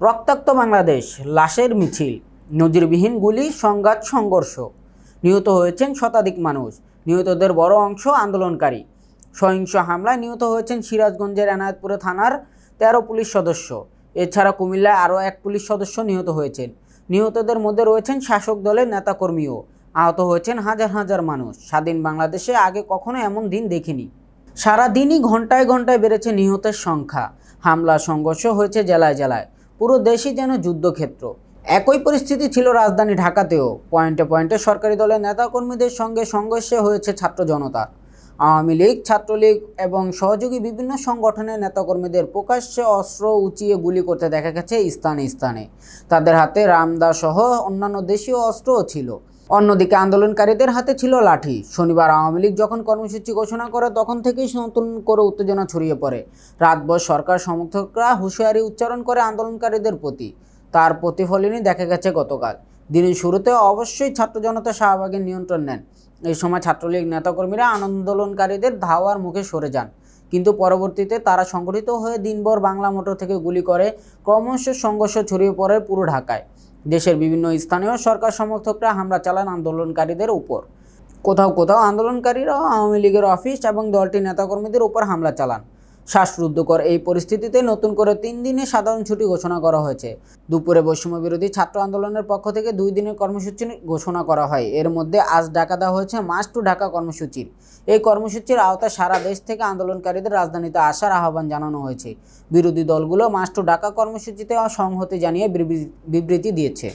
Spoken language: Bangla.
রক্তাক্ত বাংলাদেশ, লাশের মিছিল, নজিরবিহীন গুলি, সংঘাত, সংঘর্ষ। নিহত হয়েছেন শতাধিক মানুষ। নিহতদের বড় অংশ আন্দোলনকারী। সহিংস হামলায় নিহত হয়েছেন সিরাজগঞ্জের এনায়েতপুরে থানার তেরো পুলিশ সদস্য। এছাড়া কুমিল্লায় আরও এক পুলিশ সদস্য নিহত হয়েছেন। নিহতদের মধ্যে রয়েছেন শাসক দলের নেতাকর্মীও। আহত হয়েছেন হাজার হাজার মানুষ। স্বাধীন বাংলাদেশে আগে কখনো এমন দিন দেখিনি। সারাদিনই ঘন্টায় ঘন্টায় বেড়েছে নিহতের সংখ্যা। হামলা, সংঘর্ষ হয়েছে জেলায় জেলায়। পুরো দেশই যেন যুদ্ধক্ষেত্র। একই পরিস্থিতি ছিল রাজধানী ঢাকাতেও। পয়েন্টে পয়েন্টে সরকারি দলের নেতাকর্মীদের সঙ্গে সংঘর্ষে হয়েছে ছাত্র জনতা। আওয়ামী লীগ, ছাত্রলীগ এবং সহযোগী বিভিন্ন সংগঠনের নেতাকর্মীদের প্রকাশ্যে অস্ত্র উঁচিয়ে গুলি করতে দেখা গেছে স্থানে স্থানে। তাদের হাতে রামদা সহ অন্যান্য দেশীয় অস্ত্রও ছিল। অন্যদিকে আন্দোলনকারীদের হাতে ছিল লাঠি। শনিবার আওয়ামী লীগ যখন কর্মসূচি ঘোষণা করে, তখন থেকেই নতুন করে উত্তেজনা ছড়িয়ে পড়ে। রাতভর সরকার সমর্থকরা হুঁশিয়ারি উচ্চারণ করে আন্দোলনকারীদের প্রতি। তার প্রতিফলনই দেখা গেছে গতকাল। দিনের শুরুতে অবশ্যই ছাত্র জনতা শাহবাগের নিয়ন্ত্রণ নেন। এই সময় ছাত্রলীগ নেতাকর্মীরা আন্দোলনকারীদের ধাওয়ার মুখে সরে যান। কিন্তু পরবর্তীতে তারা সংগঠিত হয়ে দিনভর বাংলা মোটর থেকে গুলি করে, ক্রমশ সংঘর্ষ ছড়িয়ে পড়ে পুরো ঢাকায়। দেশের বিভিন্ন স্থানীয় সরকার সমর্থকরা হামলা চালান আন্দোলনকারীদের উপর। কোথাও কোথাও আন্দোলনকারীরাও আওয়ামী লীগের অফিস এবং দলটির নেতাকর্মীদের উপর হামলা চালান। শ্বাসরুদ্ধকর। এই পরিস্থিতিতে নতুন করে তিন দিনে সাধারণ ছুটি ঘোষণা করা হয়েছে। দুপুরে বৈষম্য বিরোধী ছাত্র আন্দোলনের পক্ষ থেকে দুই দিনের কর্মসূচি ঘোষণা করা হয়। এর মধ্যে আজ ঢাকা দেওয়া হয়েছে মাস টু ঢাকা কর্মসূচির। এই কর্মসূচির আওতায় সারা দেশ থেকে আন্দোলনকারীদের রাজধানীতে আসার আহ্বান জানানো হয়েছে। বিরোধী দলগুলো মাস টু ঢাকা কর্মসূচিতে সংহতি জানিয়ে বিবৃতি দিয়েছে।